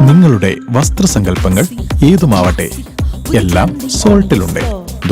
നിങ്ങളുടെ വസ്ത്രസങ്കല്പങ്ങൾ ഏതുമാവട്ടെ? എല്ലാം സോൾട്ടിലുണ്ട്.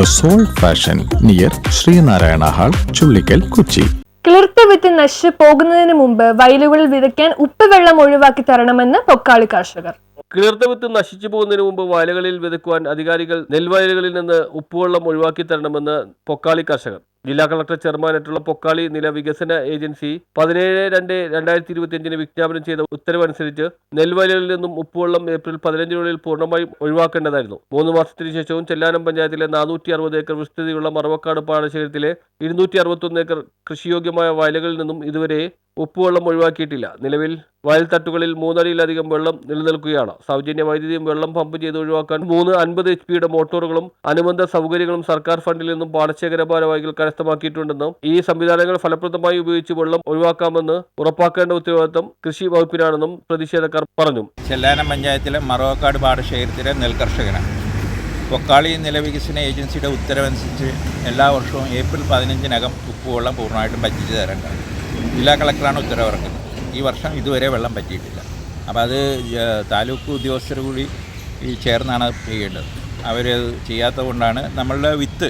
The Salt fashion near Sreenarayana hall Chullikkal Kochi. കിളിർത്ത വിത്ത് നശിച്ചു പോകുന്നതിന് മുമ്പ് വയലുകളിൽ വിതയ്ക്കാൻ ഉപ്പ് വെള്ളം ഒഴിവാക്കി തരണമെന്ന് പൊക്കാളി കർഷകർ. കിളിർത്ത വിത്ത് നശിച്ചു പോകുന്നതിന് മുമ്പ് വയലുകളിൽ വിതയ്ക്കുവാൻ അധികാരികൾ നെൽവയലുകളിൽ നിന്ന് ഉപ്പുവെള്ളം ഒഴിവാക്കി തരണമെന്ന് പൊക്കാളി കർഷകർ. ജില്ലാ കളക്ടർ ചെയർമാനായിട്ടുള്ള പൊക്കാളി നില വികസന ഏജൻസി പതിനേഴ് രണ്ട് രണ്ടായിരത്തി ഇരുപത്തിയഞ്ചിന് വിജ്ഞാപനം ചെയ്ത ഉത്തരവനുസരിച്ച് നെൽവയലിൽ നിന്നും ഉപ്പുവെള്ളം ഏപ്രിൽ പതിനഞ്ചിനുള്ളിൽ പൂർണമായും ഒഴിവാക്കേണ്ടതായിരുന്നു. മൂന്ന് മാസത്തിന് ശേഷവും ചെല്ലാനം പഞ്ചായത്തിലെ നാനൂറ്റി അറുപത് ഏക്കർ വിസ്തൃതിയുള്ള മറവക്കാട് പാടശേഖരത്തിലെ ഇരുന്നൂറ്റി അറുപത്തൊന്ന് ഏക്കർ കൃഷിയോഗ്യമായ വയലുകളിൽ നിന്നും ഇതുവരെ ഉപ്പുവെള്ളം ഒഴിവാക്കിയിട്ടില്ല. നിലവിൽ വയൽത്തട്ടുകളിൽ മൂന്നടിയിലധികം വെള്ളം നിലനിൽക്കുകയാണ്. സൗജന്യ വൈദ്യുതിയും വെള്ളം പമ്പ് ചെയ്ത് ഒഴിവാക്കാൻ മൂന്ന് അൻപത് എച്ച് പിയുടെ മോട്ടോറുകളും അനുബന്ധ സൗകര്യങ്ങളും സർക്കാർ ഫണ്ടിൽ നിന്നും പാടശേഖര ഭാരവാഹികൾ കരസ്ഥമാക്കിയിട്ടുണ്ടെന്നും ഈ സംവിധാനങ്ങൾ ഫലപ്രദമായി ഉപയോഗിച്ച് വെള്ളം ഒഴിവാക്കാമെന്ന് ഉറപ്പാക്കേണ്ട ഉത്തരവാദിത്തം കൃഷി വകുപ്പിനാണെന്നും പ്രതിഷേധക്കാർ പറഞ്ഞു. ചെല്ലാനം പഞ്ചായത്തിലെ മറവക്കാട് പാടശേഖരത്തിലെ നെൽകർഷകനാണ് പൊക്കാളി നിലവികസന ഏജൻസിയുടെ ഉത്തരവനുസരിച്ച് എല്ലാ വർഷവും ഏപ്രിൽ പതിനഞ്ചിനകം ഉപ്പുവെള്ളം പൂർണമായിട്ടും പറ്റിച്ചു തരേണ്ടതാണ്. ജില്ലാ കളക്ടറാണ് ഉത്തരവിറക്കുന്നത്. ഈ വർഷം ഇതുവരെ വെള്ളം പറ്റിയിട്ടില്ല. അപ്പോൾ അത് താലൂക്ക് ഉദ്യോഗസ്ഥർ കൂടി ഈ ചേർന്നാണ് ചെയ്യേണ്ടത്. അവർ ചെയ്യാത്തത് കൊണ്ടാണ് നമ്മളുടെ വിത്ത്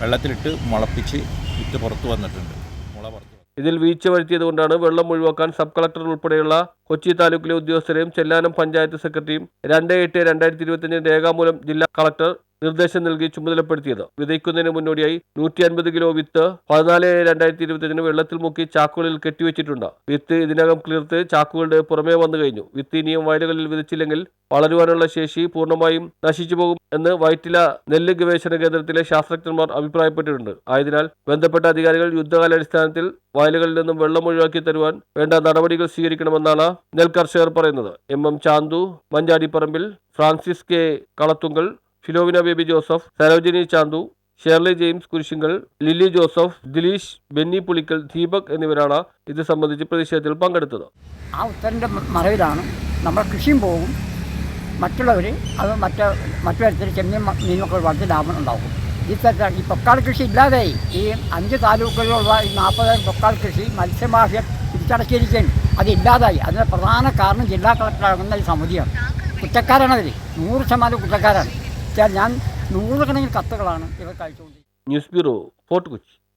വെള്ളത്തിലിട്ട് മുളപ്പിച്ച് വിത്ത് പുറത്ത് വന്നിട്ടുണ്ട്. മുള പുറത്ത്. ഇതിൽ വീഴ്ച വരുത്തിയത് കൊണ്ടാണ് വെള്ളം ഒഴിവാക്കാൻ സബ് കളക്ടർ ഉൾപ്പെടെയുള്ള കൊച്ചി താലൂക്കിലെ ഉദ്യോഗസ്ഥരെയും ചെല്ലാനം പഞ്ചായത്ത് സെക്രട്ടറിയും രണ്ട് എട്ട് രണ്ടായിരത്തി ഇരുപത്തിയഞ്ചിന് രേഖാമൂലം ജില്ലാ കളക്ടർ നിർദ്ദേശം നൽകി ചുമതലപ്പെടുത്തിയത്. വിതയ്ക്കുന്നതിന് മുന്നോടിയായി നൂറ്റി അൻപത് കിലോ വിത്ത് പതിനാല് രണ്ടായിരത്തി ഇരുപത്തിയഞ്ചിന് വെള്ളത്തിൽ മുക്കി ചാക്കുകളിൽ കെട്ടിവെച്ചിട്ടുണ്ട്. വിത്ത് ഇതിനകം കിളിർത്ത് ചാക്കുകളുടെ പുറമേ വന്നു കഴിഞ്ഞു. വിത്ത് ഇനിയും വയലുകളിൽ വിതച്ചില്ലെങ്കിൽ വളരുവാനുള്ള ശേഷി പൂർണമായും നശിച്ചു പോകും എന്ന് വൈറ്റില നെല്ല് ഗവേഷണ കേന്ദ്രത്തിലെ ശാസ്ത്രജ്ഞന്മാർ അഭിപ്രായപ്പെട്ടിട്ടുണ്ട്. ആയതിനാൽ ബന്ധപ്പെട്ട അധികാരികൾ യുദ്ധകാലാടിസ്ഥാനത്തിൽ വയലുകളിൽ നിന്നും വെള്ളം ഒഴിവാക്കി തരുവാൻ വേണ്ട നടപടികൾ സ്വീകരിക്കണമെന്നാണ് നെൽ കർഷകർ പറയുന്നത്. M M Chanthu Manjadiparambil Francis K. Kalathunkal Filovina Baby Joseph Sarojini Chanthu Shirley James Kurisinkal Lilly Joseph Dileesh Benny Pulickal Deepak എന്നിവരാണ് ഇത് സംബന്ധിച്ച് പ്രതിഷേധത്തിൽ പങ്കെടുത്തത്. ആ ഉത്തരന്റെ മറവിലാണ് നമ്മൾ കൃഷിയും പോകും മറ്റുള്ളവർ അത് മറ്റ് മറ്റു തരത്തിൽ ചെമ്മീൻ മീനൊക്കെ വളരെ ലാഭം ഉണ്ടാകും ഈ തരത്തിൽ ഈ പൊക്കാൾ കൃഷി ഇല്ലാതെ ഈ അഞ്ച് താലൂക്കുകളിലുള്ള ഈ നാൽപ്പത് പൊക്കാൾ കൃഷി മത്സ്യമാഫിയ തിരിച്ചടക്കിയിരിക്കുകയാണ് അത് ഇല്ലാതായി. അതിന് പ്രധാന കാരണം ജില്ലാ കളക്ടറാകുന്ന ഈ സമിതിയാണ്. കുറ്റക്കാരാണവർ നൂറ് ശതമാനം കുറ്റക്കാരാണ്. ഞാൻ നൂറുകണക്കിന് കത്തുകളാണ് ഇവർക്ക് അയച്ചുകൊണ്ടിരിക്കുന്നത് ന്യൂസ് ബ്യൂറോ ഫോർട്ട് കൊച്ചി.